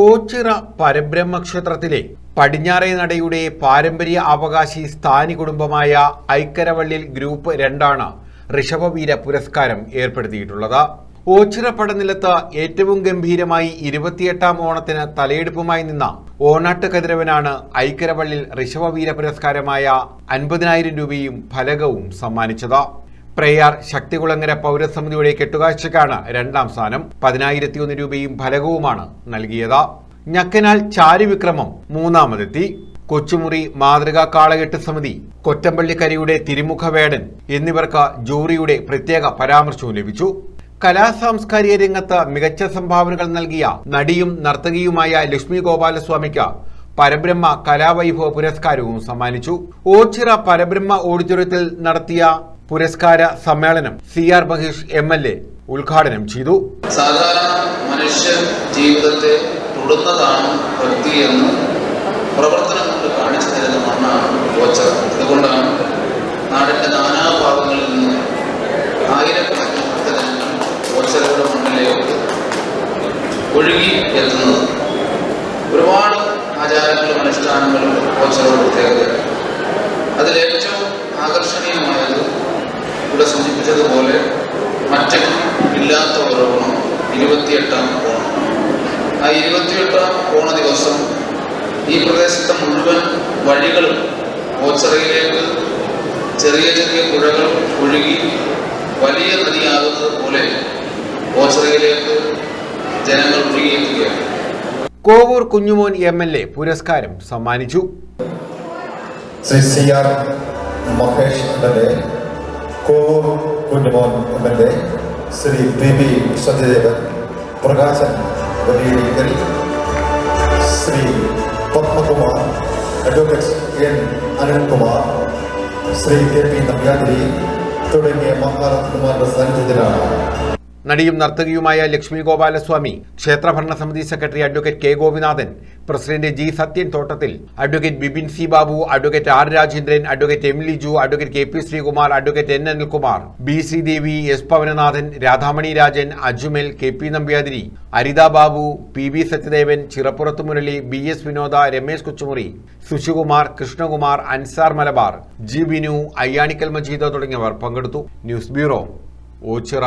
ഓച്ചിറ പരബ്രഹ്മക്ഷേത്രത്തിലെ പടിഞ്ഞാറേ നടയുടെ പാരമ്പര്യ അവകാശി സ്ഥാനി കുടുംബമായ ഐക്കരവള്ളിൽ ഗ്രൂപ്പ് രണ്ടാണ് ഋഷഭവീര പുരസ്കാരം ഏർപ്പെടുത്തിയിട്ടുള്ളത്. ഓച്ചിറ പടനിലത്ത് ഏറ്റവും ഗംഭീരമായി ഇരുപത്തിയെട്ടാം ഓണത്തിന് തലയെടുപ്പുമായി നിന്ന ഓണാട്ട് കതിരവനാണ് ഐക്കരവള്ളിൽ ഋഷഭവീര പുരസ്കാരമായ അൻപതിനായിരം രൂപയും ഫലകവും സമ്മാനിച്ചത്. പ്രയാർ ശക്തികുളങ്ങര പൗരസമിതിയുടെ കെട്ടുകാഴ്ചക്കാണ് രണ്ടാം സ്ഥാനം. പതിനായിരത്തി ഒന്ന് രൂപയും ഫലകവുമാണ് നൽകിയത്. ഞക്കനാൽ ചാരുവിക്രമം മൂന്നാമതെത്തി. കൊച്ചുമുറി മാതൃകാ കാളകെട്ട് സമിതി കൊറ്റമ്പള്ളിക്കരയുടെ തിരുമുഖവേടൻ എന്നിവർക്ക് ജൂറിയുടെ പ്രത്യേക പരാമർശവും ലഭിച്ചു. കലാസാംസ്കാരിക രംഗത്ത് മികച്ച സംഭാവനകൾ നൽകിയ നടിയും നർത്തകിയുമായ ലക്ഷ്മി ഗോപാലസ്വാമിക്ക് പരബ്രഹ്മ കലാവൈഭവ പുരസ്കാരവും സമ്മാനിച്ചു. ഓച്ചിറ പരബ്രഹ്മ ഓഡിറ്റോറിയത്തിൽ നടത്തിയ പുരസ്കാര സമ്മേളനം C R Mahesh M L A ഉദ്ഘാടനം ചെയ്തു. സാധാരണ മനുഷ്യ ജീവിതത്തെ തൊടുന്നതാണ് ഭക്തി എന്ന് പ്രവർത്തനം കൊണ്ട് കാണിച്ചു തരുന്ന മണ്ണാണ് ഗോച്ചർ അതുകൊണ്ടാണ് നാടിന്റെ നാനാഭാഗങ്ങളിൽ നിന്ന് ആയിരക്കണക്കിന് ഭക്തജനങ്ങൾ ഓച്ചറയുടെ മണ്ണിലേക്ക് ഒഴുകി എത്തുന്നത്. ഒരുപാട് ആചാരങ്ങളും അനുഷ്ഠാനങ്ങളും ഓച്ചറയുടെ പ്രത്യേകത അതിലേറ്റവും ആകർഷണീയമായത് ഇവിടെ സൂചിപ്പിച്ചതുപോലെ മറ്റെങ്ങും ഇല്ലാത്ത ഒരു ഓണം ഇരുപത്തിയെട്ടാം ഓണം. ആ ഇരുപത്തിയെട്ടാം ഓണ ദിവസം ഈ പ്രദേശത്തെ മുഴുവൻ വഴികളും ഓച്ചറയിലേക്ക് ചെറിയ ചെറിയ പുഴകൾ ഒഴുകി വലിയ നദിയാകുന്നത് പോലെ ഓച്ചറയിലേക്ക് ജനങ്ങൾ ഒഴുകിയെത്തുകയാണ്. Kovoor Kunjumon M L A പുരസ്കാരം സമ്മാനിച്ചു. Sri C R Mahesh Kovoor Kunjumon M L A Sri P B Sathyadevan Prakashan Valiyarikkal Sri Padmakumar advocate N Anilkumar Sri K P Nambiathiri തുടങ്ങിയ മഹാരാജ്കുമാരുടെ സാന്നിധ്യത്തിലാണ് നടിയും നർത്തകിയുമായ ലക്ഷ്മി ഗോപാലസ്വാമി ക്ഷേത്രഭരണ സമിതി secretary advocate K Gopinathan president G Sathyan Thottathil advocate Bipin C Babu advocate R Rajendran advocate M Liju advocate K P Sreekumar advocate N Anilkumar B Sreedevi S Pavananathan Radhamani Rajan Ajumal K P Nambiathiri Aritha Babu P B Sathyadevan Chirappurath Murali B S Vinoda Ramesh Kochumuri Sushikumar Krishnakumar Ansar Malabar G Binu Ayyanikkal Majeeda തുടങ്ങിയവർ പങ്കെടുത്തു. News bureau Ochira.